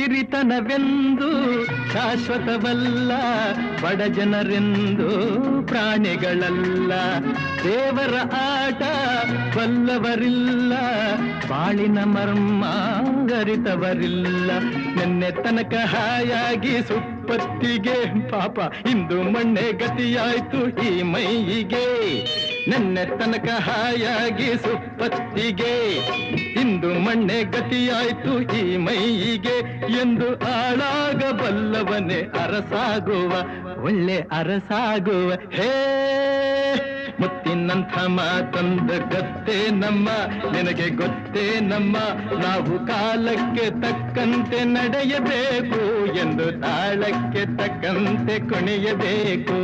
ಸಿರಿತನವೆಂದು, ಶಾಶ್ವತವಲ್ಲ, ಬಡ ಜನರೆಂದು, ಪ್ರಾಣಿಗಳಲ್ಲ. ದೇವರ ಆಟ ಬಲ್ಲವರಿಲ್ಲ, ಬಾಳಿನ ಮರ್ಮ ಗರಿತವರಿಲ್ಲ. ನಿನ್ನೆ ತನಕ ಹಾಯಾಗಿ ಸುಪ್ಪತ್ತಿಗೆ, ಪಾಪ, ಇಂದು ಮಣ್ಣೆ ಗತಿಯಾಯ್ತು ಈ ಮೈಯಿಗೆ. ನೆನ್ನೆ ತನಕ ಹಾಯಾಗಿ ಸುಪ್ಪತ್ತಿಗೆ ಇಂದು ಮಣ್ಣೆ ಗತಿಯಾಯ್ತು ಈ ಮೈಯಿಗೆ ಎಂದು ಆಳಾಗಬಲ್ಲವನೇ ಅರಸಾಗುವ, ಒಳ್ಳೆ ಅರಸಾಗುವ. ಹೇ, ಮುತ್ತಿನಂಥ ಮಾತಂದ ಗತ್ತೆ ನಮ್ಮ, ನಿನಗೆ ಗೊತ್ತೇ ನಮ್ಮ, ನಾವು ಕಾಲಕ್ಕೆ ತಕ್ಕಂತೆ ನಡೆಯಬೇಕು ಎಂದು ತಾಳಕ್ಕೆ ತಕ್ಕಂತೆ ಕುಣಿಯಬೇಕು